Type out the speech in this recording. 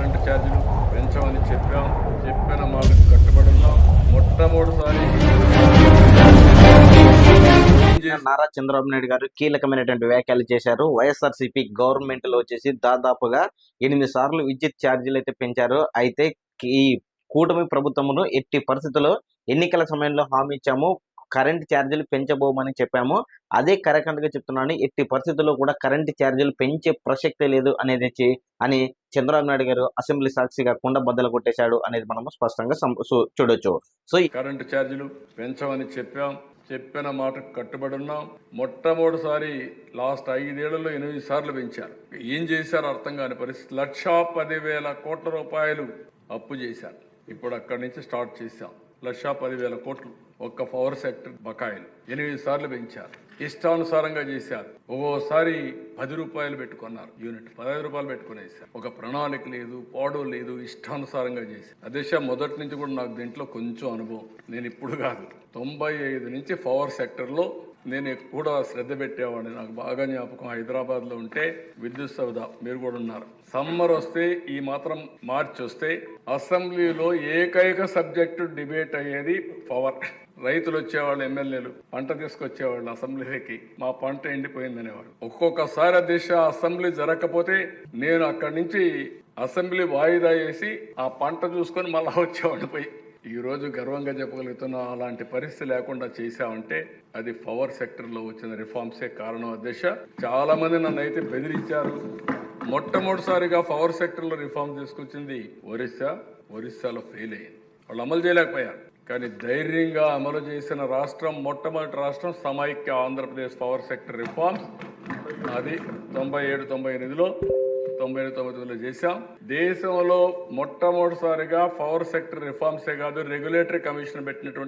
Current ఛార్జీలు పెంచమని చెప్పాం. చెప్పిన మాకు కట్టుబడి ఉన్నాం మొట్టమొదటిసారి నారా చంద్రబాబు నాయుడు గారు కీలకమైనటువంటి వ్యాఖ్యలు చేశారు. వైఎస్ఆర్సీపీ గవర్నమెంట్లో వచ్చేసి దాదాపుగా ఎనిమిది సార్లు విద్యుత్ ఛార్జీలు అయితే పెంచారు. అయితే ఈ కూటమి ప్రభుత్వమును ఎట్టి పరిస్థితుల్లో ఎన్నికల సమయంలో హామీ ఇచ్చాము. కరెంట్ ఛార్జీలు పెంచబోమని చెప్పాము. అదే కరెక్ట్గా చెప్తున్నాను. ఎట్టి పరిస్థితుల్లో కూడా కరెంట్ ఛార్జీలు పెంచే ప్రసక్తే లేదు అనేది అని చంద్రబాబు నాయుడు గారు అసెంబ్లీ సాక్షిగా కుండ బద్దలు కొట్టేశాడు అనేది మనము స్పష్టంగా చూడొచ్చు. సో ఈ కరెంటు ఛార్జీలు పెంచమని చెప్పాం. చెప్పిన మాటకు కట్టుబడి ఉన్నాం. మొట్టమొదటిసారి లాస్ట్ ఐదేళ్ళలో ఎనిమిది సార్లు పెంచారు. ఏం చేశారు అర్థం కాని పరిస్థితి. లక్ష పదివేల కోట్ల రూపాయలు అప్పు చేశారు. ఇప్పుడు అక్కడి నుంచి స్టార్ట్ చేశాం. లక్ష పదివేల కోట్లు. ఒక్క పవర్ సెక్టర్ బకాయిలు. ఎనిమిది సార్లు పెంచారు. ఇష్టానుసారంగా చేశారు. ఒక్కోసారి పది రూపాయలు పెట్టుకున్నారు. యూనిట్ పదహైదు రూపాయలు పెట్టుకునేసారు ఒక ప్రణాళిక లేదు పాడు లేదు ఇష్టానుసారంగా చేశారు. అదేశ మొదటి నుంచి కూడా నాకు దీంట్లో కొంచెం అనుభవం. నేను ఇప్పుడు కాదు తొంభై ఐదు నుంచి పవర్ సెక్టర్లో నేను కూడా శ్రద్ధ పెట్టేవాడిని. నాకు బాగా జ్ఞాపకం హైదరాబాద్లో ఉంటే విద్యుత్ సౌద మీరు కూడా ఉన్నారు. సమ్మర్ వస్తే ఈ మాత్రం మార్చి వస్తే అసెంబ్లీలో ఏకైక సబ్జెక్టు డిబేట్ అయ్యేది పవర్. రైతులు వచ్చేవాళ్ళు ఎమ్మెల్యేలు పంట తీసుకొచ్చేవాళ్ళు అసెంబ్లీకి మా పంట ఎండిపోయిందనేవాడు. ఒక్కొక్కసారి దిశ అసెంబ్లీ జరగకపోతే నేను అక్కడి నుంచి అసెంబ్లీ వాయిదా వేసి ఆ పంట చూసుకొని మళ్ళా వచ్చేవాడిని పోయి. ఈరోజు గర్వంగా చెప్పగలుగుతున్నాం అలాంటి పరిస్థితి లేకుండా చేశామంటే అది పవర్ సెక్టర్లో వచ్చిన రిఫార్మ్సే కారణం. అధ్యక్ష చాలా మంది నన్ను అయితే బెదిరించారు. మొట్టమొదటిసారిగా పవర్ సెక్టర్లో రిఫార్మ్ తీసుకొచ్చింది ఒరిస్సా. ఒరిస్సాలో ఫెయిల్ అయింది వాళ్ళు అమలు చేయలేకపోయారు. కానీ ధైర్యంగా అమలు చేసిన రాష్ట్రం మొట్టమొదటి రాష్ట్రం సమైక్య ఆంధ్రప్రదేశ్ పవర్ సెక్టర్ రిఫార్మ్స్. అది తొంభై ఏడు తొంభై ఎనిమిదిలో తొంభై తొమ్మిదిలో చేశాం. దేశంలో మొట్టమొదటిసారిగా పవర్ సెక్టర్ రిఫార్మ్సే కాదు రెగ్యులేటరీ కమిషన్ పెట్టినటువంటి